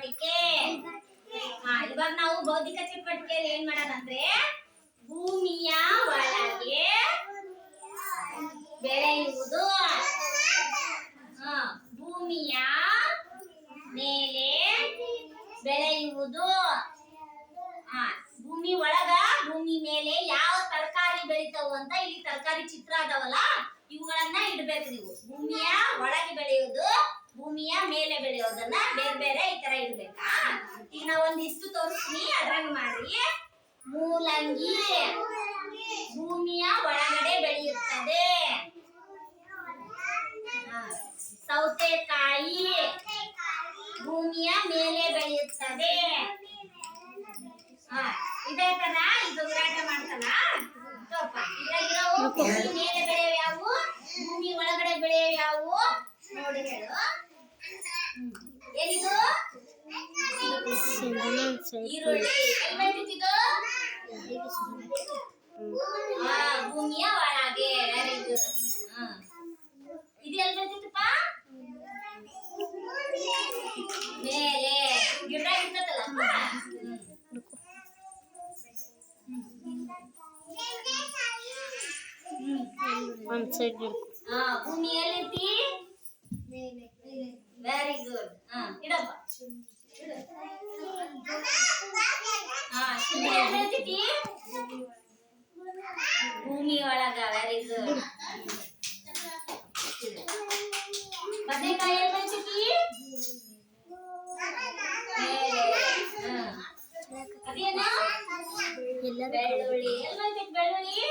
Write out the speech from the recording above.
ಚಟುವಟಿಕೆ ಇವಾಗ ನಾವು ಬೌದ್ಧಿಕ ಚಟುವಟಿಕೆಯಲ್ಲಿ ಏನ್ ಮಾಡೋದಂದ್ರೆ ಭೂಮಿಯ ಒಳಗೆ ಬೆಳೆಯುವುದು. ಭೂಮಿಯ ಮೇಲೆ ಬೆಳೆಯುವುದು. ಭೂಮಿ ಒಳಗ ಭೂಮಿ ಮೇಲೆ ಯಾವ ತರಕಾರಿ ಬೆಳಿತಾವು ಅಂತ ಇಲ್ಲಿ ತರಕಾರಿ ಚಿತ್ರ ಅದಾವಲ್ಲ, ಇವುಗಳನ್ನ ಇಡ್ಬೇಕು ನೀವು ಭೂಮಿಯ ಒಳಗೆ ಬೆಳೆಯೋದು ಭೂಮಿಯ ಮೇಲೆ ಬೆಳೆಯೋದನ್ನ ಬೇರೆ ಬೇರೆ ಈ ತರ ಇಡ್ಬೇಕಾ ಈಗ ನಾ ಒಂದಿಷ್ಟು ತೋರಿಸ್ತೀನಿ, ಅದ್ರಾಗ ಮಾಡ್ರಿ. ಮೂಲಂಗಿ ಭೂಮಿಯ ಒಳಗಡೆ ಬೆಳೆಯುತ್ತದೆ. ಸೌತೆಕಾಯಿ ಭೂಮಿಯ ಮೇಲೆ ಬೆಳೆಯುತ್ತದೆ. ಇದೇ ತರ ಇದು ಹೋರಾಟ ಮಾಡ್ತಲ್ಲ ಮೇಲೆ ಬೆಳೆಯೋ ಯಾವು? ಭೂಮಿ ಒಳಗಡೆ ಬೆಳೆಯೋ ಯಾವು? ನೋಡಿ ಹೇಳು. ಈರುಳ್ಳಿ ಎಲ್ಲಿ ಬೆಳಿತಿದ್ದು ಹಾ ಭೂಮಿಯ ಒಳಗೆ ವೆರಿ ಗುಡ್ ಹಾ ಇದು ಎಲ್ಲಿ ಬೆಳಿತಿತ್ತಪ್ಪ ಮೇಲೆ ಗಿಡ ಇರ್ತದಲ್ಲ ಒಂದ್ ಸೈಡ್ ಹಾ ಭೂಮಿಯಲ್ಲಿ ವೆರಿ ಗುಡ್ ಹಾ ಇಡಪ್ಪ ಭೂಮಿ ಒಳಗ ವೆರಿ ಗುಡ್ ಬದನೆಕಾಯಿ ಎಲ್ಲಿ ಬೆಳಿತೈತಿ ಮೇಲೆ ಹಾ ಅದೇನು ಎಲ್ಲರೂ ಬೆಳ್ಳುಳ್ಳಿ